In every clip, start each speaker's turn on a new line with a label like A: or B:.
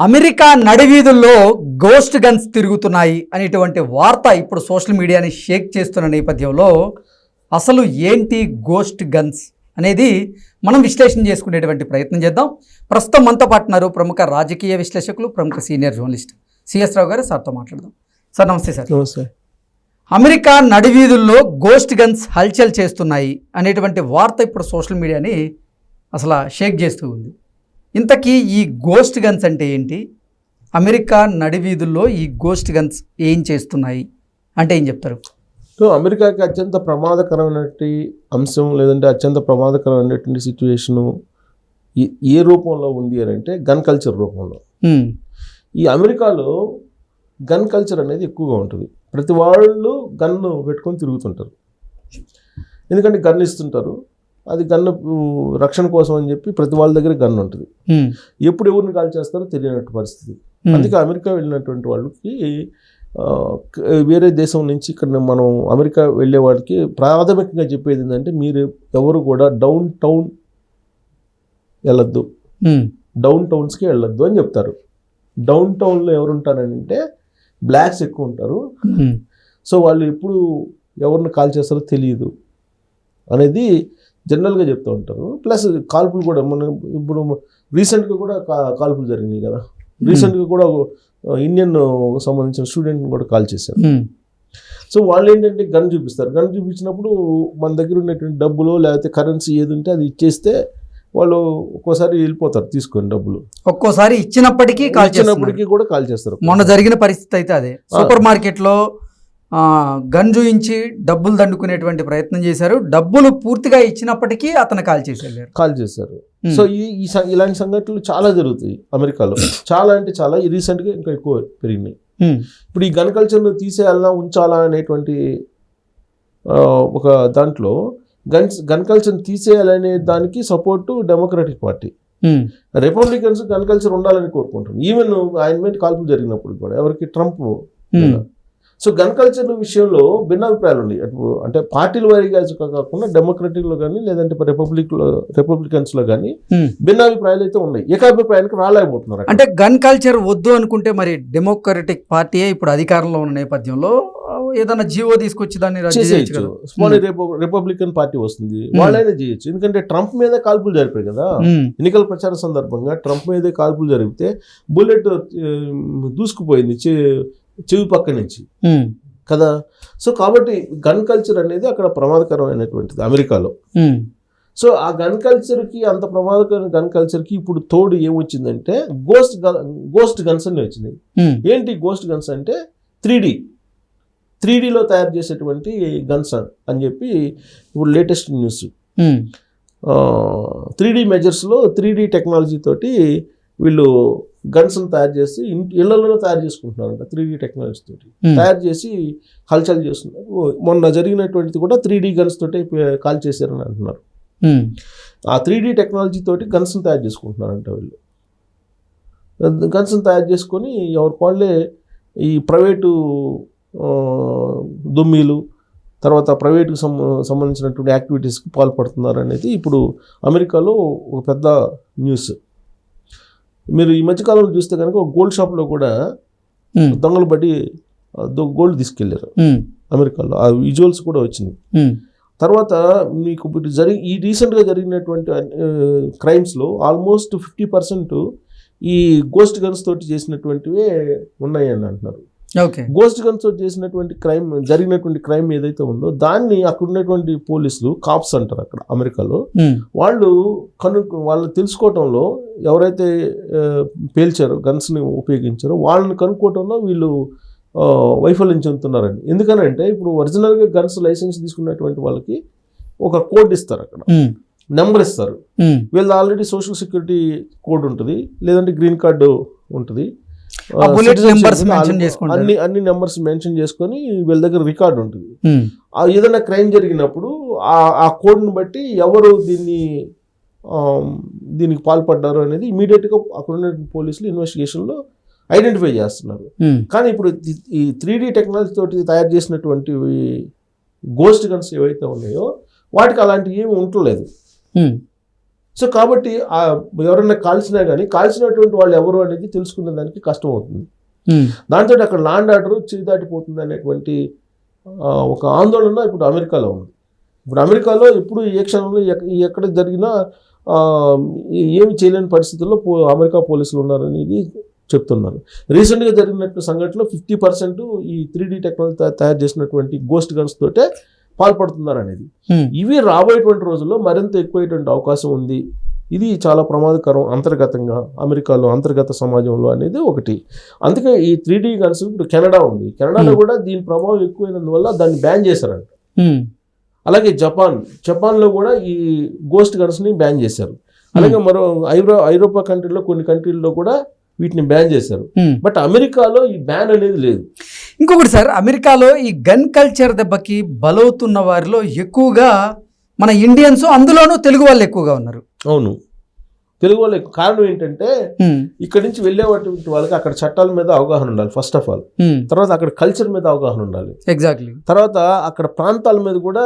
A: America నడివీధుల్లో ghost guns తిరుగుతున్నాయి అనేటువంటి వార్త ఇప్పుడు సోషల్ మీడియాని షేక్ చేస్తున్న నేపథ్యంలో అసలు ఏంటి గోస్ట్ గన్స్ అనేది మనం విశ్లేషణ చేసుకునేటువంటి ప్రయత్నం చేద్దాం. ప్రస్తుతం మనతో పాటున్నారు ప్రముఖ రాజకీయ విశ్లేషకులు ప్రముఖ సీనియర్ జర్నలిస్ట్ సిఎస్ రావు గారు. సార్తో మాట్లాడదాం. సార్ నమస్తే సార్.
B: నమస్తే.
A: అమెరికా నడివీధుల్లో గోస్ట్ గన్స్ హల్చల్ చేస్తున్నాయి అనేటువంటి వార్త ఇప్పుడు సోషల్ మీడియాని అసలు షేక్ చేస్తూ ఉంది. ఇంతకీ ఈ గోస్ట్ గన్స్ అంటే ఏంటి? అమెరికా నడివీధుల్లో ఈ గోస్ట్ గన్స్ ఏం చేస్తున్నాయి? అంటే ఏం చెప్తారు?
B: సో అమెరికాకి అత్యంత ప్రమాదకరమైనటువంటి అంశం లేదంటే అత్యంత ప్రమాదకరమైనటువంటి సిచ్యువేషను ఏ రూపంలో ఉంది అని అంటే గన్ కల్చర్ రూపంలో. ఈ అమెరికాలో గన్ కల్చర్ అనేది ఎక్కువగా ఉంటుంది. ప్రతి వాళ్ళు గన్ను పెట్టుకొని తిరుగుతుంటారు. ఎందుకంటే గన్ ఇస్తుంటారు. అది గన్ను రక్షణ కోసం అని చెప్పి ప్రతి వాళ్ళ దగ్గర గన్ ఉంటుంది. ఎప్పుడు ఎవరిని కాల్ చేస్తారో తెలియనట్టు పరిస్థితి. అందుకే అమెరికా వెళ్ళినటువంటి వాళ్ళకి వేరే దేశం నుంచి ఇక్కడ మనం అమెరికా వెళ్ళే వాళ్ళకి ప్రాథమికంగా చెప్పేది ఏంటంటే మీరు ఎవరు కూడా డౌన్ టౌన్ వెళ్ళొద్దు. డౌన్ టౌన్స్కి వెళ్ళొద్దు అని చెప్తారు. డౌన్ టౌన్లో ఎవరు ఉంటారంటే బ్లాక్స్ ఎక్కువ ఉంటారు. సో వాళ్ళు ఎప్పుడు ఎవరిని కాల్ చేస్తారో తెలియదు. అనేది జనరల్గా చెప్తూ ఉంటారు. ప్లస్ కాల్పులు కూడా మన ఇప్పుడు రీసెంట్గా కూడా కాల్పులు జరిగినాయి కదా. రీసెంట్గా కూడా ఇండియన్ సంబంధించిన స్టూడెంట్ని కూడా కాల్ చేశారు సో వాళ్ళు ఏంటంటే గన్ చూపిస్తారు. గన్ చూపించినప్పుడు మన దగ్గర ఉన్నటువంటి డబ్బులు లేకపోతే కరెన్సీ ఏది ఉంటే అది ఇచ్చేస్తే వాళ్ళు ఒక్కోసారి వెళ్ళిపోతారు తీసుకొని డబ్బులు.
A: ఒక్కోసారి ఇచ్చినప్పటికీ కాల్ చేస్తున్నారు.
B: ఇచ్చినప్పటికీ కూడా కాల్ చేస్తారు.
A: మొన్న జరిగిన పరిస్థితి అయితే అదే. సూపర్ మార్కెట్లో గన్ చూయించి డబ్బులు దండుకునేటువంటి ప్రయత్నం చేశారు. డబ్బులు పూర్తిగా ఇచ్చినప్పటికీ అతను కాల్ చేసి వెళ్ళారు.
B: కాల్ చేశారు. సో ఈ ఇలాంటి సంఘటనలు చాలా జరుగుతాయి అమెరికాలో. చాలా అంటే చాలా ఈ రీసెంట్గా ఇంకా ఎక్కువ పెరిగినాయి. ఇప్పుడు ఈ గన్ కల్చర్ను తీసేయాలన్నా ఉంచాలా అనేటువంటి ఒక దాంట్లో గన్స్ గన్ కల్చర్ని తీసేయాలనే దానికి support democratic party. Republicans gun culture ఉండాలని కోరుకుంటారు ఈవెన్ ఆయన మీద కాల్పులు జరిగినప్పుడు కూడా ఎవరికి ట్రంప్ సో గన్ కల్చర్ విషయంలో భిన్నాభిప్రాయాలు ఉన్నాయి అటు పార్టీల వారీగా కాకుండా డెమోక్రటిక్లో కానీ లేదంటే రిపబ్లిక్లో రిపబ్లికన్స్లో కానీ. భిన్నాభిప్రాయాలు అయితే ఉన్నాయి. ఏకాభిప్రాయానికి రాలేకపోతున్నారు.
A: అంటే గన్ కల్చర్ వద్దు అనుకుంటే మరి డెమోక్రటిక్ పార్టీయే ఇప్పుడు అధికారంలో ఉన్న నేపథ్యంలో ఏదైనా జీవో తీసుకొచ్చి దాన్ని చేయొచ్చు
B: రేపు రిపబ్లికన్ పార్టీ వస్తుంది. వాళ్ళైనా చేయొచ్చు. ఎందుకంటే ట్రంప్ మీద కాల్పులు జరిపాయి కదా. ఎన్నికల ప్రచార సందర్భంగా ట్రంప్ మీదే కాల్పులు జరిగితే బుల్లెట్ దూసుకుపోయింది. చె- చెవి పక్క నుంచి. కదా? సో కాబట్టి గన్ కల్చర్ అనేది అక్కడ ప్రమాదకరమైనటువంటిది అమెరికాలో. సో ఆ గన్ కల్చర్కి అంత ప్రమాదకరమైన గన్ కల్చర్కి ఇప్పుడు తోడు ఏమొచ్చిందంటే గోస్ట్ గన్ గోస్ట్ గన్స్ అని వచ్చినాయి.
A: హ్మ్,
B: ఏంటి గోస్ట్ గన్స్ అంటే త్రీ డి. త్రీ డిలో తయారు చేసేటువంటి గన్స్ అని చెప్పి ఇప్పుడు లేటెస్ట్ న్యూస్. త్రీ డి మెజర్స్లో త్రీ డి టెక్నాలజీ తోటి వీళ్ళు గన్స్ని తయారు చేసి ఇంటి ఇళ్ళలోనే తయారు చేసుకుంటున్నారంట త్రీ డి టెక్నాలజీ తోటి. తయారు చేసి హల్చల్ చేస్తున్నారు. మొన్న జరిగినటువంటిది కూడా త్రీ డి గన్స్ తోటి కాల్ చేశారని అంటున్నారు. ఆ త్రీ డీ టెక్నాలజీ తోటి గన్స్ని తయారు చేసుకుంటున్నారంట వీళ్ళు. గన్స్ని తయారు చేసుకొని ఎవరికి వాళ్ళే ఈ ప్రైవేటు దుమ్మీలు తర్వాత ప్రైవేట్కి సం సంబంధించినటువంటి యాక్టివిటీస్కి పాల్పడుతున్నారు అనేది ఇప్పుడు అమెరికాలో ఒక పెద్ద న్యూస్. మీరు ఈ మధ్యకాలంలో చూస్తే కనుక ఒక గోల్డ్ షాప్లో కూడా దొంగలు పడి గోల్డ్
A: తీసుకెళ్ళారు
B: అమెరికాలో. ఆ విజువల్స్ కూడా వచ్చినాయి. తర్వాత మీకు ఇప్పుడు జరిగి ఈ రీసెంట్గా జరిగినటువంటి క్రైమ్స్లో ఆల్మోస్ట్ ఫిఫ్టీ పర్సెంట్ ఈ గోస్ట్ గన్స్ తోటి చేసినటువంటివే ఉన్నాయని అంటున్నారు. గోస్ట్ గన్స్ తోటి చేసినటువంటి క్రైమ్ జరిగినటువంటి క్రైమ్ ఏదైతే ఉందో దాన్ని అక్కడ ఉన్నటువంటి పోలీసులు కాప్స్ అంటారు అక్కడ అమెరికాలో.
A: హ్మ్,
B: వాళ్ళు కను వాళ్ళు తెలుసుకోవటంలో ఎవరైతే పేల్చారో గన్స్ని ఉపయోగించారో వాళ్ళని కనుక్కోవటంలో వీళ్ళు వైఫల్యం చెందుతున్నారండి. ఎందుకనంటే ఇప్పుడు ఒరిజినల్గా గన్స్ లైసెన్స్ తీసుకున్నటువంటి వాళ్ళకి ఒక కోడ్ ఇస్తారు అక్కడ. నెంబర్ ఇస్తారు.
A: హ్మ్.
B: వీళ్ళు ఆల్రెడీ సోషల్ సెక్యూరిటీ కోడ్ ఉంటుంది లేదంటే గ్రీన్ కార్డు ఉంటుంది. అన్ని-
A: చేసుకుంటారు.
B: అన్ని అన్ని నెంబర్స్ మెన్షన్ చేసుకొని వీళ్ళ దగ్గర రికార్డు ఉంటుంది. ఆ ఏదైనా క్రైమ్ జరిగినప్పుడు ఆ ఆ కోడ్ని బట్టి ఎవరు దీన్ని దీనికి పాల్పడ్డారు అనేది ఇమీడియట్గా అక్కడ ఉన్న పోలీసులు ఇన్వెస్టిగేషన్లో ఐడెంటిఫై చేస్తున్నారు.
A: హ్మ్,
B: కానీ ఇప్పుడు ఈ- త్రీ డీ టెక్నాలజీ తోటి తయారు చేసినటువంటి గోస్ట్ గన్స్ ఏవైతే ఉన్నాయో వాటికి అలాంటివి ఏమి ఉండలేదు.
A: హ్మ్,
B: సో కాబట్టి ఎవరైనా కాల్చినా కానీ కాల్చినటువంటి వాళ్ళు ఎవరు అనేది తెలుసుకునే దానికి కష్టం అవుతుంది. దాంతో అక్కడ లాండ్ ఆర్డర్ చేదాటిపోతుంది అనేటువంటి ఒక ఆందోళన ఇప్పుడు అమెరికాలో ఉంది. ఇప్పుడు అమెరికాలో ఎప్పుడు ఏ క్షణంలో ఎక్క- ఎక్కడ జరిగినా ఏమి చేయలేని పరిస్థితుల్లో పో అమెరికా పోలీసులు ఉన్నారనేది చెప్తున్నారు. రీసెంట్గా జరిగినట్టు సంఘటనలో ఫిఫ్టీ పర్సెంట్ ఈ త్రీ డీ టెక్నాలజీ తయారు చేసినటువంటి గోస్ట్ గన్స్ తోటే పాల్పడుతున్నారు అనేది ఇవి రాబోయేటువంటి రోజుల్లో మరింత ఎక్కువైనటువంటి అవకాశం ఉంది. ఇది చాలా ప్రమాదకరం అంతర్గతంగా అమెరికాలో అంతర్గత సమాజంలో అనేది ఒకటి. అందుకే ఈ త్రీ డీ గన్స్ ఇప్పుడు కెనడా ఉంది. కెనడాలో. కూడా దీని ప్రభావం ఎక్కువైనందువల్ల దాన్ని బ్యాన్ చేశారంట. అలాగే జపాన్ జపాన్లో కూడా ఈ గోస్ట్ గన్స్ని బ్యాన్ చేశారు. అలాగే మరో ఐరో ఐరోపా కంట్రీలో కొన్ని కంట్రీల్లో కూడా వీటిని బ్యాన్ చేశారు. బట్ అమెరికాలో ఈ బ్యాన్ అనేది లేదు.
A: ఇంకొకటి సార్ అమెరికాలో ఈ గన్ కల్చర్ దెబ్బకి బలవుతున్న వారిలో ఎక్కువగా మన ఇండియన్స్ అందులోనూ తెలుగు వాళ్ళు ఎక్కువగా ఉన్నారు.
B: అవును. తెలుగు వాళ్ళ కారణం ఏంటంటే
A: ఉమ్,
B: ఇక్కడి నుంచి వెళ్ళేటువంటి వాళ్ళకి అక్కడ చట్టాల మీద అవగాహన ఉండాలి ఫస్ట్ ఆఫ్ ఆల్ తర్వాత అక్కడ కల్చర్ మీద అవగాహన ఉండాలి.
A: ఎగ్జాక్ట్లీ
B: తర్వాత అక్కడ ప్రాంతాల మీద కూడా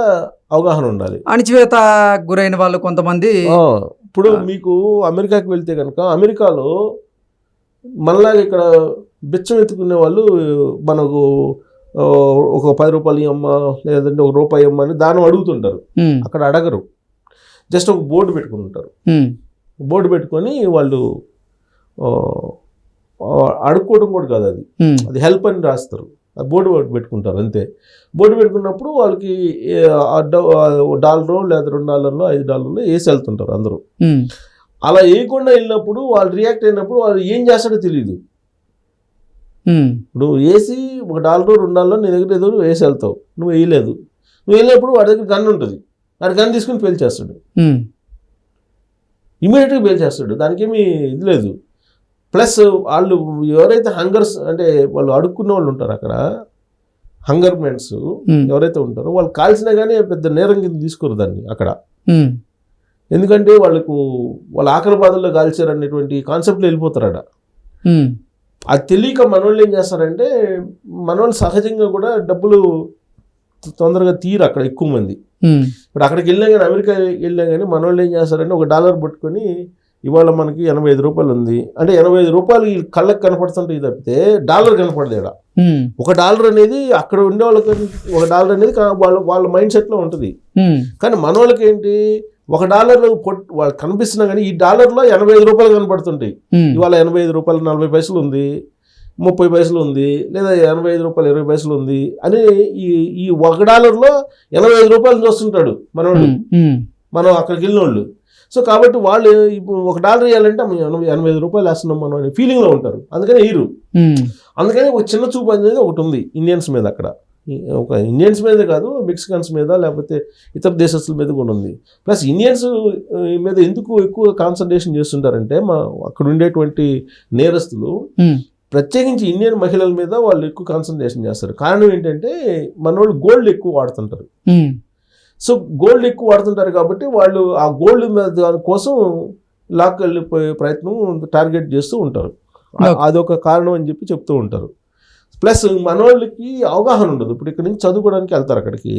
B: అవగాహన ఉండాలి.
A: అణిచివేత గురైన వాళ్ళు కొంతమంది
B: ఇప్పుడు మీకు అమెరికాకి వెళ్తే కనుక అమెరికాలో మనలాగా ఇక్కడ బిచ్చం ఎత్తుకునే వాళ్ళు మనకు ఒక పది రూపాయలు ఇవ్వమ్మా లేదంటే ఒక రూపాయి ఇవ్వమ్మా అని దానం అడుగుతుంటారు. అక్కడ అడగరు. జస్ట్ ఒక బోర్డు పెట్టుకుని ఉంటారు.
A: ఉమ్,
B: బోర్డు పెట్టుకొని వాళ్ళు అడుక్కోవడం కూడా కాదు అది. అది హెల్ప్ అని రాస్తారు. బోర్డు పెట్టుకుంటారు అంతే. బోర్డు పెట్టుకున్నప్పుడు వాళ్ళకి డాలరో లేదా రెండు డాలర్లో ఐదు డాలర్లో వేసి వెళ్తుంటారు అందరూ. అలా వేయకుండా వెళ్ళినప్పుడు వాళ్ళు రియాక్ట్ అయినప్పుడు వాళ్ళు ఏం చేస్తాడో తెలియదు నువ్వు వేసి ఒక డాలర్ రెండు డాలర్ నీ దగ్గర ఏదో వేసి వెళ్తావు. నువ్వు వేయలేదు. నువ్వు వెళ్ళినప్పుడు వాడి దగ్గర గన్ ఉంటుంది. వాడి గన్ తీసుకుని పేల్చేస్తాడు
A: ఉమ్,
B: ఇమీడియట్గా పేల్చేస్తాడు దానికి ఏమీ ఇది లేదు. ప్లస్ వాళ్ళు ఎవరైతే హంగర్స్ అంటే వాళ్ళు అడుక్కున్న వాళ్ళు ఉంటారు అక్కడ హంగర్ మెన్స్
A: ఉమ్,
B: ఎవరైతే ఉంటారో వాళ్ళు కాల్చినా కానీ పెద్ద నేరం కింద తీసుకోరు దాన్ని అక్కడ. ఎందుకంటే వాళ్ళకు వాళ్ళ ఆకలి బాధల్లో కాల్చారు అనేటువంటి కాన్సెప్ట్లో వెళ్ళిపోతారు అక్కడ
A: ఉమ్,
B: అది తెలియక మనోళ్ళు ఏం చేస్తారంటే మనోళ్ళు సహజంగా కూడా డబ్బులు తొందరగా తీరు అక్కడ ఎక్కువ మంది. ఇప్పుడు అక్కడికి వెళ్ళినా కానీ అమెరికా వెళ్ళినా కానీ మనోళ్ళు ఏం చేస్తారంటే ఒక డాలర్ పట్టుకొని ఇవాళ మనకి ఎనభై ఐదు రూపాయలు ఉంది. అంటే ఎనభై ఐదు రూపాయలు కళ్ళకి కనపడుతుంటాయి తప్పితే డాలర్ కనపడదు
A: ఉమ్,
B: ఒక డాలర్ అనేది అక్కడ ఉండే వాళ్ళకి ఒక డాలర్ అనేది వాళ్ళ వాళ్ళ మైండ్ సెట్లో ఉంటుంది. కానీ మన వాళ్ళకి ఏంటి ఒక డాలర్ పొట్ వాళ్ళు కనిపిస్తున్నా కానీ ఈ డాలర్లో ఎనభై ఐదు రూపాయలు కనపడుతుంటాయి ఇవాళ ఎనభై ఐదు రూపాయలు నలభై పైసలు ఉంది ముప్పై పైసలు ఉంది లేదా ఎనభై ఐదు రూపాయలు ఇరవై పైసలు ఉంది అని ఈ ఈ ఒక డాలర్లో ఎనభై ఐదు రూపాయలు చూస్తుంటాడు
A: ఉమ్,
B: మనం అక్కడికి వెళ్ళిన వాళ్ళు సో కాబట్టి వాళ్ళు ఇప్పుడు ఒక డాలర్ వేయాలంటే మనం ఎనభై ఎనభై ఐదు రూపాయలు వేస్తున్నాం మనం అనే ఫీలింగ్లో ఉంటారు. అందుకని వేయరు అందుకని ఒక చిన్న చూపు అనేది ఒకటి ఉంది ఇండియన్స్ మీద అక్కడ. ఒక ఇండియన్స్ మీద కాదు మెక్సికన్స్ మీద లేకపోతే ఇతర దేశస్తుల మీద కూడా ఉంది. ప్లస్ ఇండియన్స్ మీద ఎందుకు ఎక్కువ కాన్సన్ట్రేషన్ చేస్తుంటారంటే మా అక్కడ ఉండేటువంటి నేరస్తులు
A: ఉమ్,
B: ప్రత్యేకించి ఇండియన్ మహిళల మీద వాళ్ళు ఎక్కువ కాన్సన్ట్రేషన్ చేస్తారు. కారణం ఏంటంటే మన వాళ్ళు గోల్డ్ ఎక్కువ వాడుతుంటారు. సో గోల్డ్ ఎక్కువ వాడుతుంటారు కాబట్టి వాళ్ళు ఆ గోల్డ్ మీద దానికోసం లాక్ వెళ్ళిపోయే ప్రయత్నం టార్గెట్ చేస్తూ ఉంటారు. అదొక కారణం అని చెప్పి చెప్తూ ఉంటారు. ప్లస్ మనోళ్ళకి అవగాహన ఉండదు. ఇప్పుడు ఇక్కడ నుంచి చదువుకోవడానికి వెళ్తారు అక్కడికి.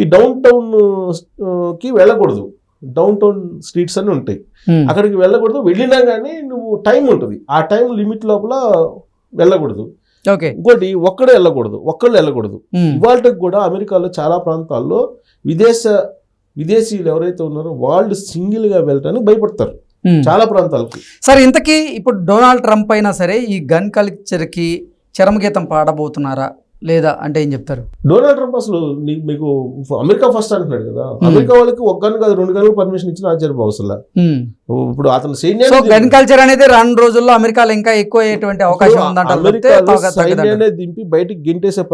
B: ఈ డౌన్ టౌన్కి వెళ్ళకూడదు. డౌన్ టౌన్ స్ట్రీట్స్ అని ఉంటాయి. అక్కడికి వెళ్ళకూడదు. వెళ్ళినా కానీ నువ్వు టైం ఉంటుంది. ఆ టైం లిమిట్ లోపల వెళ్ళకూడదు.
A: ఓకే.
B: ఇంకోటి ఒక్కడే వెళ్ళకూడదు. ఒక్కళ్ళు వెళ్ళకూడదు. ఇవాళకి కూడా అమెరికాలో చాలా ప్రాంతాల్లో విదేశ విదేశీయులు ఎవరైతే ఉన్నారో వాళ్ళు సింగిల్గా వెళ్ళటానికి భయపడతారు. చాలా ప్రాంతాలకు.
A: సార్ ఇంతకీ ఇప్పుడు డొనాల్డ్ ట్రంప్ అయినా సరే ఈ గన్ కల్చర్కి చరమగీతం పాడబోతున్నారా? లేదా అంటే ఏం చెప్తారు?
B: డొనాల్డ్ ట్రంప్ అసలు మీకు అమెరికా ఫస్ట్ అంటున్నాడు కదా. అమెరికా వాళ్ళకి ఒక గన్ను కాదు రెండు గన్నులు పర్మిషన్ ఇచ్చిన ఆశ్చర్యపోవసలా
A: ఉమ్.
B: ఇప్పుడు అతను
A: సో
B: సైన్యాన్ని
A: గన్ కల్చర్ అనేది రాను రోజుల్లో అమెరికాలో ఇంకా ఎక్కువ అయ్యేటువంటి అవకాశం తగ్గదంటారు.
B: సైన్యాన్ని దింపి బయటికి గెంటేసే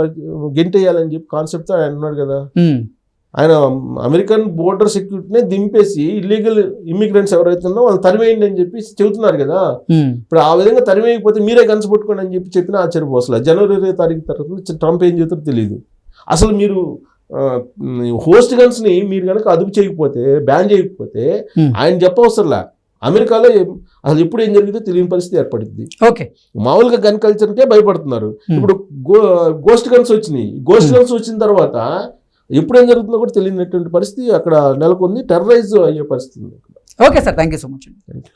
B: గెంటేయాలని చెప్పి కాన్సెప్ట్ ఆయన అన్నాడు కదా. ఆయన అమెరికన్ బోర్డర్ సెక్యూరిటీనే దింపేసి ఇల్లీగల్ ఇమిగ్రెంట్స్ ఎవరైతే ఉన్నారో వాళ్ళు తరివేయండి అని చెప్పి చెబుతున్నారు కదా. ఇప్పుడు ఆ విధంగా తరివేయకపోతే మీరే గన్స్ పట్టుకోండి అని చెప్పి చెప్పిన ఆశ్చర్యపోసలే జనవరి ఇరవై తారీఖు తర్వాత ట్రంప్ ఏం చేస్తారో తెలియదు అసలు మీరు హోస్ట్ గన్స్ని మీరు కనుక అదుపు చేయకపోతే బ్యాన్ చేయకపోతే. ఆయన చెప్పవసరలా? అమెరికాలో అసలు ఎప్పుడు ఏం జరిగిందో తెలియని పరిస్థితి ఏర్పడింది.
A: ఓకే.
B: మామూలుగా గన్ కల్చర్కే భయపడుతున్నారు. ఇప్పుడు గో గోస్ట్ గన్స్ వచ్చినాయి. గోస్ట్ గన్స్ వచ్చిన తర్వాత ఎప్పుడు ఏం జరుగుతుందో కూడా తెలియనటువంటి పరిస్థితి అక్కడ నెలకొంది. టెర్రరైజ్ అయ్యే పరిస్థితి ఉంది
A: okay sir thank you so much అండి
B: థ్యాంక్ యూ